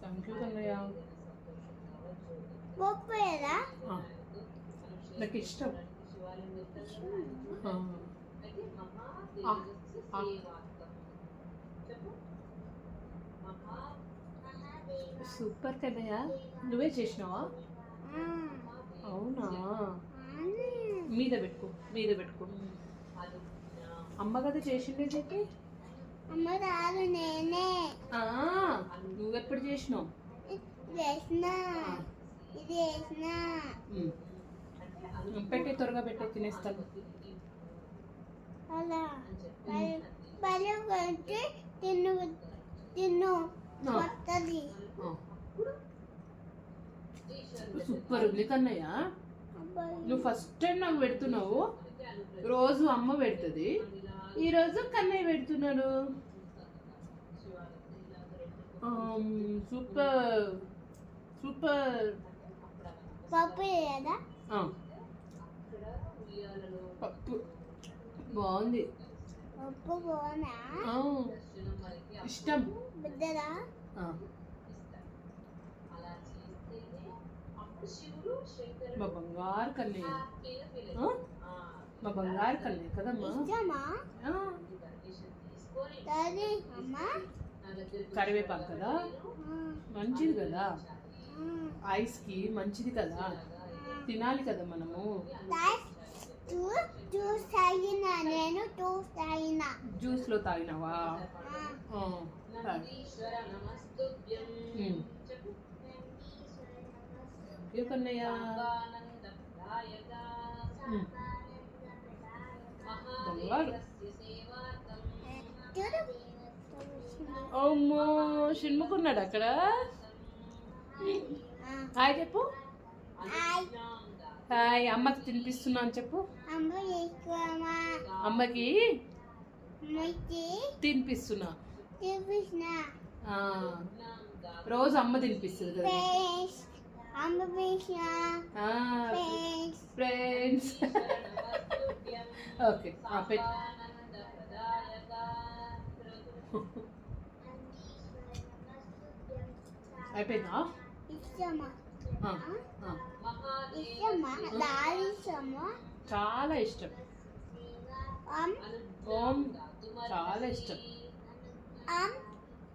Thank you Kannayya నాకు ఇష్టం. Super Kannayya నువ్వే చేసినావా? అవునా? మీద పెట్టుకో మీద పెట్టుకో. అమ్మ కదా చేసిండే చెప్పి అమ్మ రాదు నేనే. నువ్వెప్పుడు చేసినావు? వేసిన ఇది వేసిన. పెట్టే త్వరగా పెట్టే తినేస్తాను అలా. బలి కొట్టి తిన్ను తిన్ను. వస్తుంది. సూపర్ ఉంది కన్నయ్య. నువ్వు ఫస్ట్ టైం నాకు పెడుతున్నావు. రోజు అమ్మ పెడుతుంది. ఈరోజు కన్నయ్య పెడుతున్నాడు ఆమ్, సూపర్. సూపర్. పప్పు లేదా. పప్పు. బాగుంది. పప్పు ఆ, ఇష్టం. బిడ్డరా బంగారు కన్నయ్య. ఆ? మా బంగారు కన్నయ్య కదమ్మా? కరివేపాకు కదా? మంచిది కదా? ఐస్కి మంచిది కదా? తినాలి కదా మనము? జ్యూస్ తాగినా నేను జ్యూస్ తాగినా. జ్యూస్లో తాగినావా. ఏ కన్నయ్య? చూడు అమ్మో షణ్ముకున్నాడు అక్కడ? హాయ్ చెప్పు. హాయ్ అమ్మకి తినిపిస్తున్నా అని చెప్పు. అమ్మకి తినిపిస్తున్నా. రోజు అమ్మ తినిపిస్తుంది కదా ఫ్రెండ్స్ అమ్మ పిలిచిన ఫ్రెండ్స్ ఫ్రెండ్స్ ఓకే అయిపోయిందా? చాలా ఇష్టం. ఓం చాలా ఇష్టం.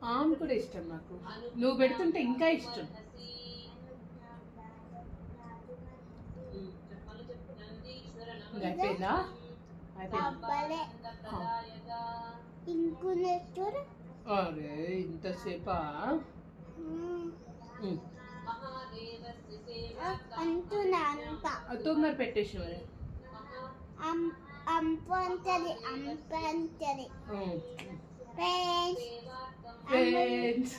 ఆమ్ కూడా ఇష్టం నాకు. నువ్వు పెడుతుంటే ఇంకా ఇష్టం. అయిపోయిందా? అరే ఇంతసేపా? తొందర పెట్టేసి మరి. అంపంటది అంపంటది. Friends friends.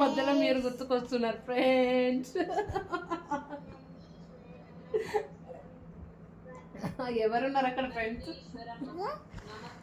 మధ్యలో మీరు గుర్తుకొస్తున్నారు ఫ్రెండ్స్. ఎవరున్నారు అక్కడ ఫ్రెండ్స్